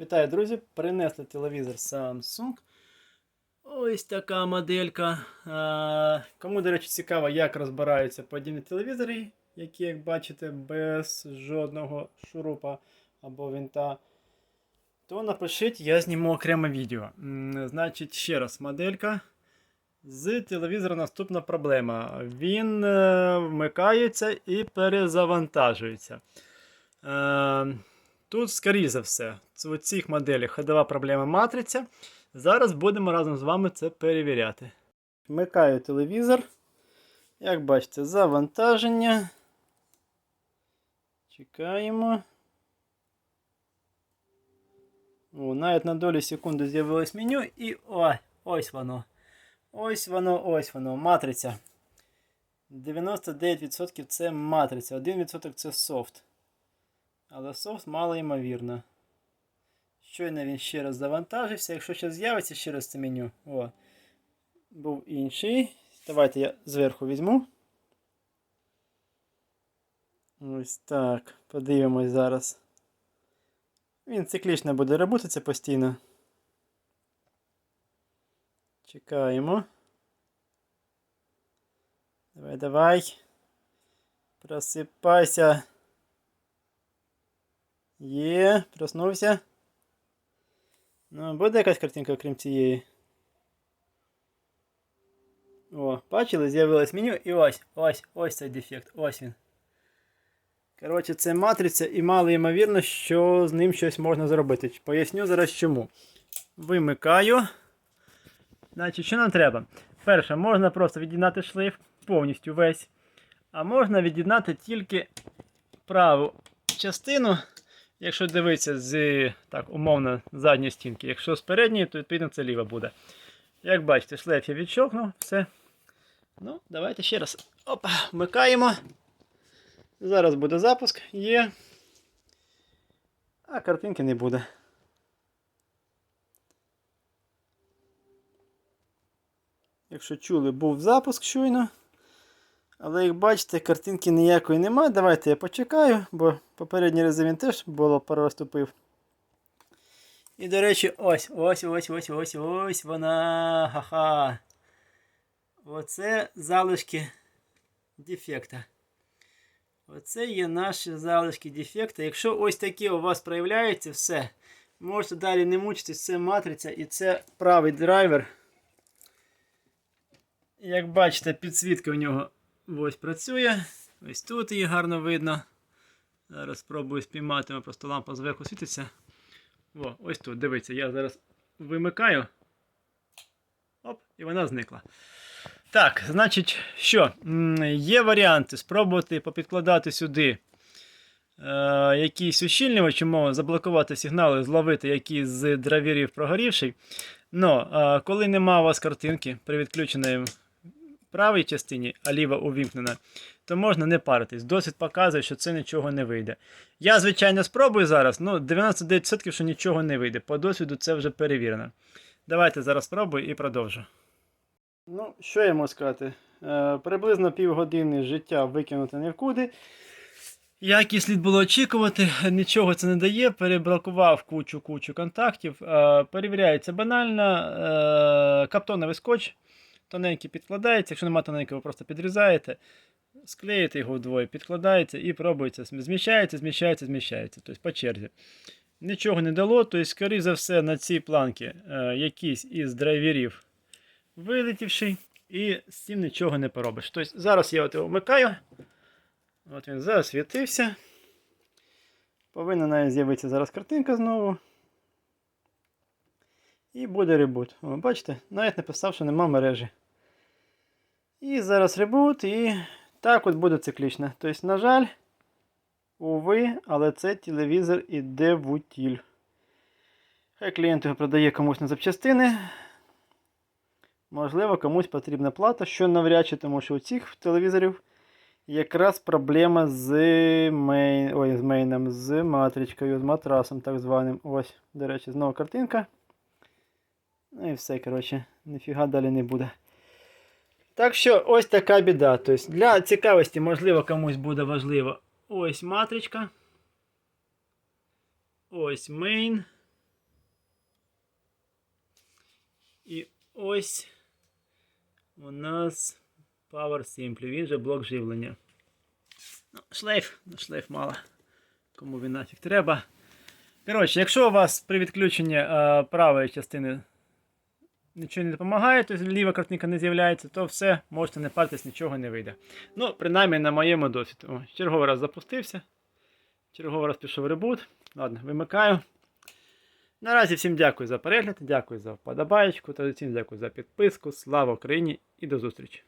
Вітаю, друзі! Принесли телевізор Samsung. Ось така моделька. А, кому, до речі, цікаво, як розбираються подібні телевізори, які, як бачите, без жодного шурупа або винта, то напишіть, я зніму окреме відео. Значить, ще раз, моделька. З телевізора наступна проблема. Він е, вмикається і перезавантажується. Е, Тут, скоріше за все, в цих моделях ходова проблема матриця. Зараз будемо разом з вами це перевіряти. Вмикаю телевізор. Як бачите, завантаження. Чекаємо. О, навіть на долю секунди з'явилось меню і ой, ось воно. Ось воно, ось воно. Матриця. 99% це матриця, 1% це софт. Але софт мало ймовірно. Щойно він ще раз завантажився. Якщо ще з'явиться ще раз це меню. О, був інший. Давайте я зверху візьму. Ось так. Подивимось зараз. Він циклічно буде робитися постійно. Чекаємо. Давай, давай. Просипайся. Є, проснувся. Ну, буде якась картинка, окрім цієї. О, бачили, з'явилось меню і ось, ось, ось цей дефект, ось він. Коротше, це матриця і мало ймовірно, що з ним щось можна зробити. Поясню зараз чому. Вимикаю. Значить, що нам треба? Перше, можна просто від'єднати шлейф повністю весь. А можна від'єднати тільки праву частину. Якщо дивитися з так, умовно задньої стінки, якщо з передньої, то відповідно це ліва буде. Як бачите, шлейф я відщовкнув, все. Ну, давайте ще раз. Опа, вмикаємо. Зараз буде запуск, є. А картинки не буде. Якщо чули, був запуск щойно. Але як бачите, картинки ніякої немає. Давайте я почекаю, бо попередній рази він теж було переступив. І, до речі, ось, ось, ось, ось, ось, ось вона. Ха-ха. Оце залишки дефекта. Оце є наші залишки дефекта. Якщо ось такі у вас проявляються, все. Можете далі не мучитись, це матриця і це правий драйвер. Як бачите, підсвітка у нього ось працює. Ось тут її гарно видно. Зараз спробую спіймати, мене просто лампа зверху світиться. О, ось тут, дивіться, я зараз вимикаю. Оп, і вона зникла. Так, значить, що? Є варіанти спробувати попідкладати сюди е, якийсь ущільнювач, умови, заблокувати сигнали, зловити якийсь з драйверів прогорівший. Но е, коли нема у вас картинки при відключеній правій частині, а ліва увімкнена, то можна не паритись. Досвід показує, що це нічого не вийде. Я, звичайно, спробую зараз, ну 99% що нічого не вийде. По досвіду це вже перевірено. Давайте зараз спробую і продовжу. Ну, що я можу сказати? Е, приблизно півгодини життя викинути не вкуди. Як і слід було очікувати, нічого це не дає. Перебракував кучу-кучу контактів. Е, перевіряється банально. Е, каптоновий скотч тоненький підкладається. Якщо немає тоненького, ви просто підрізаєте, склеїте його вдвоє, підкладається і пробується. Зміщається, зміщається, зміщається. Тобто по черзі. Нічого не дало, тобто, скоріше за все, на цій планці е, якийсь із драйверів вилетівший, і з цим нічого не поробиш. Тобто, зараз я от його вмикаю. От він засвітився. Повинна навіть з'явитися зараз картинка знову. І буде ребут. О, бачите, навіть написав, що нема мережі. І зараз ребут, і так от буде циклічно. Тобто, на жаль, уви, але це телевізор іде в утіль. Хай клієнт його продає комусь на запчастини. Можливо, комусь потрібна плата, що навряд чи, тому що у цих телевізорів якраз проблема з мейн... Ой, з мейном, з матричкою, з матрасом так званим. Ось, до речі, знову картинка. Ну і все, коротше, ніфіга далі не буде. Так що ось така біда. Тобто Для цікавості, можливо, комусь буде важливо. Ось матричка. Ось мейн. І ось у нас Power Simple. Він же блок живлення. Ну, шлейф, ну шлейф мало. Кому він нафіг треба. Коротше, якщо у вас при відключенні е, правої частини нічого не допомагає, тобто ліва картинка не з'являється, то все, можете не паритись, нічого не вийде. Ну, принаймні на моєму досвіду. Черговий раз запустився. Черговий раз пішов ребут. Ладно, вимикаю. Наразі всім дякую за перегляд, дякую за вподобаєчку, традиційно дякую за підписку. Слава Україні і до зустрічі!